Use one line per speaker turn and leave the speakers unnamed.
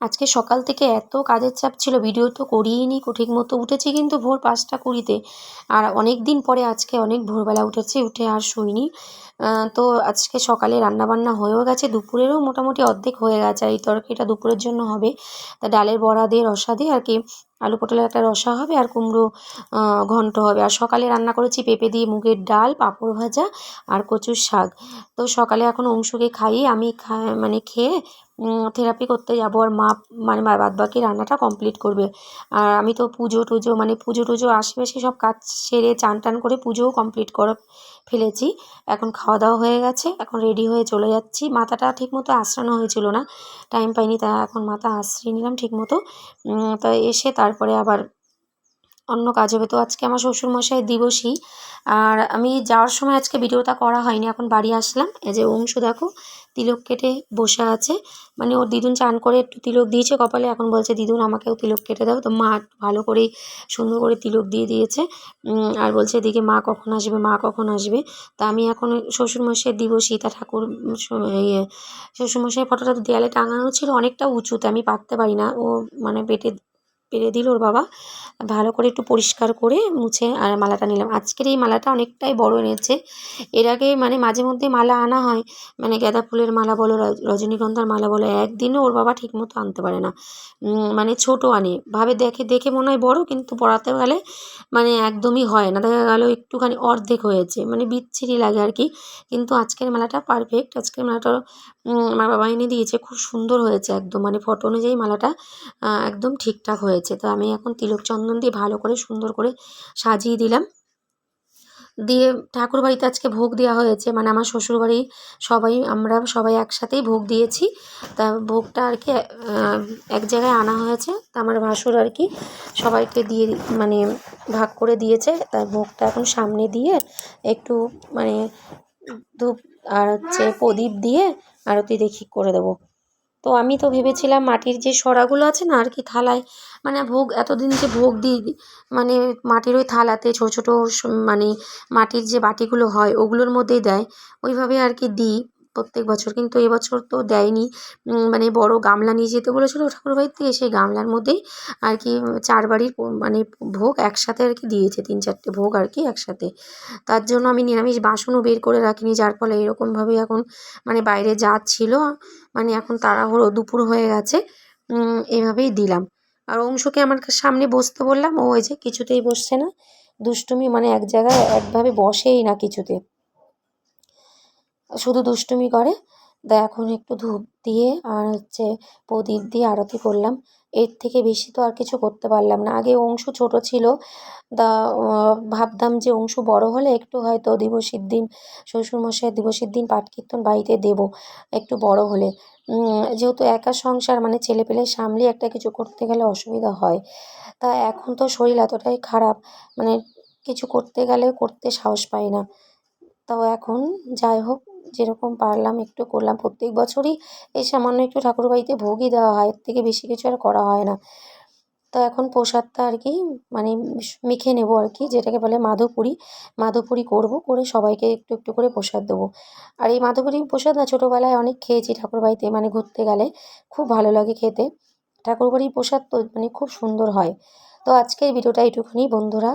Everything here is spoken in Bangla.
আজকে সকাল থেকে এত কাজের চাপ ছিল ভিডিও তো করিই নি ঠিক মতো উঠেছি কিন্তু ভোর পাঁচটা কুড়িতে। আর অনেক দিন পরে আজকে অনেক ভোরবেলা উঠেছি, উঠে আর শুইনি। তো আজকে সকালে রান্নাবান্না হয়েও গেছে, দুপুরেরও মোটামুটি অর্ধেক হয়ে গেছে। আর এই তরকারিটা দুপুরের জন্য হবে। তা ডালের বড়া দিয়ে, রসা দিয়ে আর কি, আলু পটলের একটা রসা হবে আর কুমড়ো ঘন্ট হবে। আর সকালে রান্না করেছি পেঁপে দিয়ে মুগের ডাল, পাঁপড় ভাজা আর কচুর শাক। তো সকালে এখন অংশুকে খাইয়ে আমি মানে খেয়ে থেরাপি করতে যাব আর মা মানে বাদ বাকি রান্নাটা কমপ্লিট করবে। আর আমি তো পুজো টুজো মানে পুজো টুজো আশেপাশে সব কাজ সেরে চান টান করে পুজোও কমপ্লিট করে ফেলেছি। এখন খাওয়া দাওয়া হয়ে গেছে, এখন রেডি হয়ে চলে যাচ্ছি। মাথাটা ঠিকমতো আশ্রানো হয়েছিল না টাইম পাইনি, তা এখন মাথা আশ্রিয়ে নিলাম ঠিকমতো। মতো তা এসে তারপরে আবার অন্য কাজ হবে। তো আজকে আমার শ্বশুরমশাই দিবসই আর আমি যাওয়ার সময় আজকে ভিডিওটা করা হয়নি, এখন বাড়ি আসলাম। এই যে অংশু দেখো, তিলক কেটে বসে আছে। মানে ওর দিদুন চান করে একটু তিলক দিয়েছে কপালে, এখন বলছে, দিদুন, আমাকেও তিলক কেটে দাও। তো মা ভালো করে, সুন্দর করে তিলক দিয়ে দিয়েছে। আর বলছে, এদিকে মা কখন আসবে, মা কখন আসবে? তা আমি এখন শ্বশুরমশাই দিব সীতা ঠাকুর ইয়ে শ্বশুরমশাই ফটোটা দেয়ালে টাঙানো ছিল, অনেকটা উঁচুতে, আমি পারতে পারি না। ও মানে পেটে পেরে দিল ওর বাবা। ভালো করে একটু পরিষ্কার করে মুছে আর মালাটা নিলাম। আজকের এই মালাটা অনেকটাই বড় এনেছে। এর আগে মানে মাঝে মধ্যে মালা আনা হয় মানে গাঁদা ফুলের মালা বলো রজনীগন্ধার মালা বলো, একদিনও ওর বাবা ঠিকমতো আনতে পারে না। মানে ছোট আনে। ভাবে দেখে দেখে মনে হয় বড়, কিন্তু পড়াতে গেলে মানে একদমই হয় না। দেখা গেলো একটুখানি অর্ধেক হয়েছে। মানে বিচ্ছিরি লাগে আর কি। কিন্তু আজকের মালাটা পারফেক্ট আজকের মেলাটা আমার বাবা এনে দিয়েছে। খুব সুন্দর হয়েছে একদম। মানে ফটো অনুযায়ী মালাটা একদম ঠিকঠাক হয়েছে। তো আমি এখন তিলক চন্দন দিয়ে ভালো করে সুন্দর করে সাজিয়ে দিলাম। দিয়ে ঠাকুর বাড়িতে আজকে ভোগ দেওয়া হয়েছে। মানে আমার শ্বশুরবাড়ি সবাই, আমরা সবাই একসাথেই ভোগ দিয়েছি। তা ভোগটা আর কি এক জায়গায় আনা হয়েছে। তা আমার ভাসুর আর কি সবাইকে দিয়ে মানে ভাগ করে দিয়েছে। তাই ভোগটা এখন সামনে দিয়ে একটু মানে ধূপ আর হচ্ছে প্রদীপ দিয়ে আরতি দেখি করে দেবো। তো আমি তো ভেবেছিলাম মাটির যে সরাগুলো আছে না আর কি থালায় মানে ভোগ, এতদিন যে ভোগ দিই মানে মাটির ওই থালাতে ছোটো ছোটো মানে মাটির যে বাটিগুলো হয় ওগুলোর মধ্যেই দেয়, ওইভাবে আর কি দিই। প্রত্যেক বছর। কিন্তু এবছর তো দেয়নি। মানে বড় গামলা নিয়ে যেতে বলেছিলো ঠাকুরবাড়ির থেকে। সেই গামলার মধ্যেই আর কি চার বাড়ির মানে ভোগ একসাথে আর কি দিয়েছে। তিন চারটে ভোগ আর কি একসাথে। তার জন্য আমি নিরামিষ বাসনও বের করে রাখিনি। যার ফলে এরকমভাবে এখন মানে বাইরে যা ছিল মানে এখন তাড়াহুড়ো, দুপুর হয়ে গেছে। এভাবেই দিলাম। আর অংশকে আমার সামনে বসতে বললাম। ও ওই যে কিছুতেই বসছে না। দুষ্টুমি মানে এক জায়গায় একভাবে বসেই না কিছুতে। শুধু দুষ্টুমি করে। তা এখন একটু ধূপ দিয়ে আর হচ্ছে প্রদীপ দিয়ে আরতি করলাম। এর থেকে বেশি তো আর কিছু করতে পারলাম না। আগে অংশু ছোট ছিল। তা ভাবতাম যে অংশু বড় হলে একটু হয়তো দিবসের দিন শ্বশুরমশাই দিবসের দিন পাঠ কীর্তন বাড়িতে দেবো একটু বড় হলে। যেহেতু একা সংসার মানে ছেলে পেলে সামলে একটা কিছু করতে গেলে অসুবিধা হয়। তা এখন তো শরীর এতটাই খারাপ মানে কিছু করতে গেলে করতে সাহস পাই না। তো এখন যাই হোক, যেরকম পারলাম একটু করলাম। প্রত্যেক বছরই এই সামান্য একটু ঠাকুরবাড়িতে ভোগই দেওয়া হয়, এর থেকে বেশি কিছু আর করা হয় না। তো এখন প্রসাদটা আর কি মানে মেখে নেব আর কি, যেটাকে বলে মাধবপুরি মাধবপুরি করব, করে সবাইকে একটু একটু করে প্রসাদ দেবো। আর এই মাধবপুরি প্রসাদ না, ছোটোবেলায় অনেক খেয়েছি ঠাকুরবাড়িতে মানে ঘুরতে গেলে। খুব ভালো লাগে খেতে। ঠাকুরবাড়ির প্রসাদ তো মানে খুব সুন্দর হয়। তো আজকের ভিডিওটা এইটুকুনি বন্ধুরা।